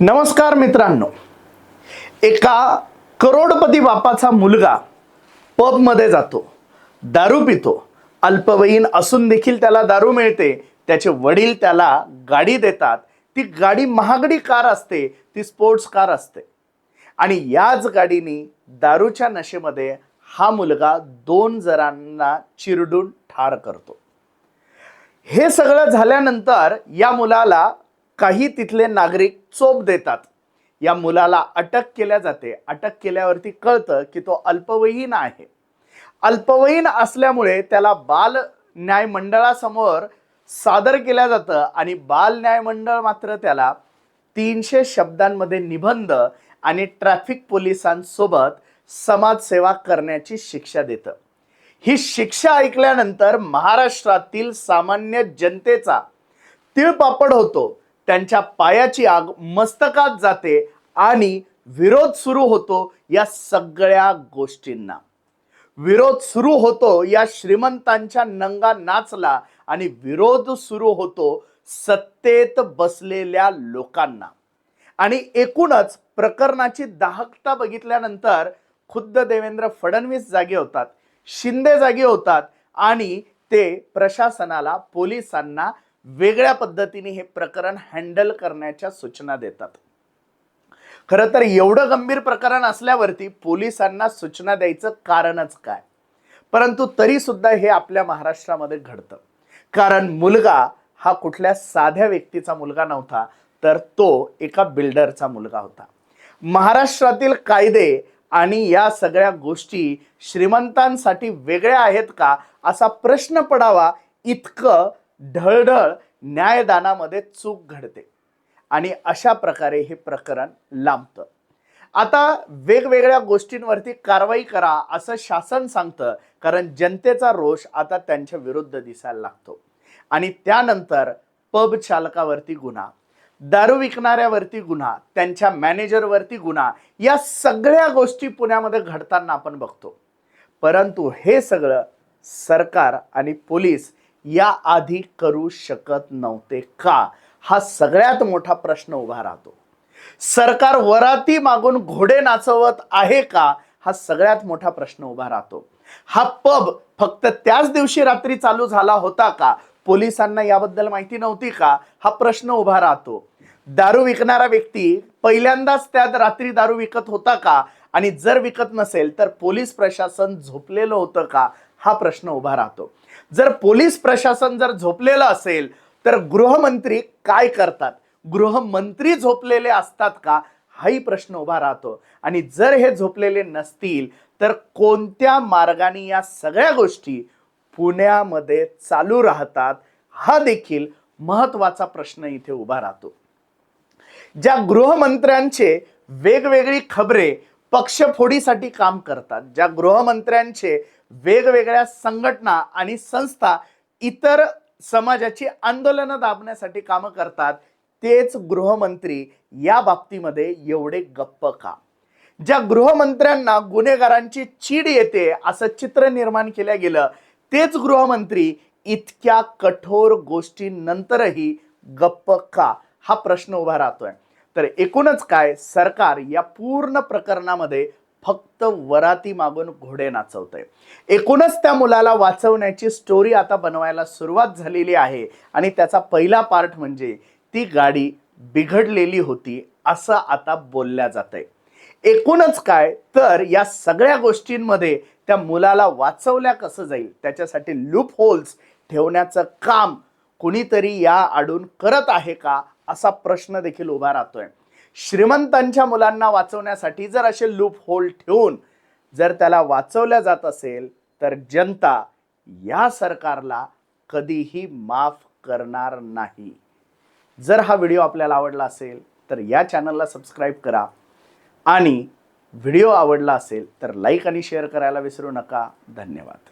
नमस्कार मित्रांनो. एका करोडपती बापाचा मुलगा पबमध्ये जातो दारू पितो. अल्पवयीन असून देखील त्याला दारू मिळते. त्याचे वडील त्याला गाडी देतात. ती गाडी महागडी कार असते ती स्पोर्ट्स कार असते. आणि याच गाडीने दारूच्या नशेमध्ये हा मुलगा दोन जणांना चिरडून ठार करतो. हे सगळं झाल्यानंतर या मुलाला काही तिथले नागरिक चोप देतात. या मुलाला अटक केल्या जाते. अटक केल्यावरती कळतं की तो अल्पवयीन आहे. अल्पवयीन असल्यामुळे त्याला बाल न्याय मंडळासमोर सादर केल्या जातं आणि बाल न्याय मंडळ मात्र त्याला तीनशे शब्दांमध्ये निबंध आणि ट्रॅफिक पोलिसांसोबत समाजसेवा करण्याची शिक्षा देतं. ही शिक्षा ऐकल्यानंतर महाराष्ट्रातील सामान्य जनतेचा तिळपापड होतो. त्यांच्या पायाची आग मस्तकात जाते आणि विरोध सुरू होतो या सगळ्या गोष्टींना. विरोध सुरू होतो या श्रीमंतांच्या नंगा नाचला आणि विरोध सुरू होतो सत्तेत बसलेल्या लोकांना. आणि एकूणच प्रकरणाची दाहकता बघितल्यानंतर खुद्द देवेंद्र फडणवीस जागे होतात शिंदे जागे होतात आणि ते प्रशासनाला पोलिसांना वेगळ्या पद्धतीने हे प्रकरण हँडल करण्याच्या सूचना देतात. खरं तर एवढं गंभीर प्रकरण असल्यावरती पोलिसांना सूचना द्यायचं कारणच काय? परंतु तरी सुद्धा हे आपल्या महाराष्ट्रामध्ये घडतं. कारण मुलगा हा कुठल्या साध्या व्यक्तीचा मुलगा नव्हता तर तो एका बिल्डरचा मुलगा होता. महाराष्ट्रातील कायदे आणि या सगळ्या गोष्टी श्रीमंतांसाठी वेगळ्या आहेत का असा प्रश्न पडावा इतकं ढळढळ न्यायदानामध्ये चूक घडते. आणि अशा प्रकारे हे प्रकरण लांबतं. आता वेगवेगळ्या गोष्टींवरती कारवाई करा असं शासन सांगतं कारण जनतेचा रोष आता त्यांच्या विरुद्ध दिसायला लागतो. आणि त्यानंतर पब चालकावरती गुन्हा दारू विकणाऱ्यावरती गुन्हा त्यांच्या मॅनेजरवरती गुन्हा या सगळ्या गोष्टी पुण्यामध्ये घडताना आपण बघतो. परंतु हे सगळं सरकार आणि पोलीस या आधी करू शकत नव्हते का? हा सगळ्यात मोठा प्रश्न उभा राहतो. सरकार वराती मागून घोडे नाचवत आहे का? हा सगळ्यात मोठा प्रश्न उभा राहतो. हा पब फक्त त्याच दिवशी रात्री चालू झाला होता का? पोलिसांना याबद्दल माहिती नव्हती का? हा प्रश्न उभा राहतो. दारू विकणारा व्यक्ती पहिल्यांदाच त्यात रात्री दारू विकत होता का? आणि जर विकत नसेल तर पोलीस प्रशासन झोपलेलं होतं का? हा प्रश्न उभा राहतो. जर पोलीस प्रशासन जर झोपलेलं असेल तर गृहमंत्री काय करतात? गृहमंत्री झोपलेले असतात का? हाही प्रश्न उभा राहतो. आणि जर हे झोपलेले नसतील तर कोणत्या मार्गाने या सगळ्या गोष्टी पुण्यामध्ये चालू राहतात? हा देखील महत्त्वाचा प्रश्न इथे उभा राहतो. ज्या गृहमंत्र्यांचे वेगवेगळी खबरे पक्षफोडीसाठी काम करतात ज्या गृहमंत्र्यांचे वेगवेगळ्या संघटना आणि संस्था इतर समाजाची आंदोलनं दाबण्यासाठी कामं करतात तेच गृहमंत्री या बाबतीमध्ये एवढे गप्प का? ज्या गृहमंत्र्यांना गुन्हेगारांची चीड येते असं चित्र निर्माण केलं गेलं तेच गृहमंत्री इतक्या कठोर गोष्टींनंतरही गप्प का? हा प्रश्न उभा राहतोय. तर एकूणच काय? सरकार या पूर्ण प्रकरणामध्ये फक्त वराती मागून घोडे नाचवतंय. एकूणच त्या मुलाला वाचवण्याची स्टोरी आता बनवायला सुरुवात झालेली आहे. आणि त्याचा पहिला पार्ट म्हणजे ती गाडी बिघडलेली होती असं आता बोलल्या जात एकूणच काय? तर या सगळ्या गोष्टींमध्ये त्या मुलाला वाचवल्या कसं जाईल? त्याच्यासाठी लूप होल्स ठेवण्याचं काम कुणीतरी या आडून करत आहे का? असा प्रश्न देखील उभा राहतोय. श्रीमंतांच्या मुलांना वाचवण्यासाठी जर असे लूप होल ठेवून जर त्याला वाचवल्या जात असेल तर जनता या सरकारला कधीही माफ करणार नाही. जर हा व्हिडिओ आपल्याला आवडला असेल तर या चॅनलला सबस्क्राईब करा. आणि व्हिडिओ आवडला असेल तर लाईक आणि शेअर करायला विसरू नका. धन्यवाद.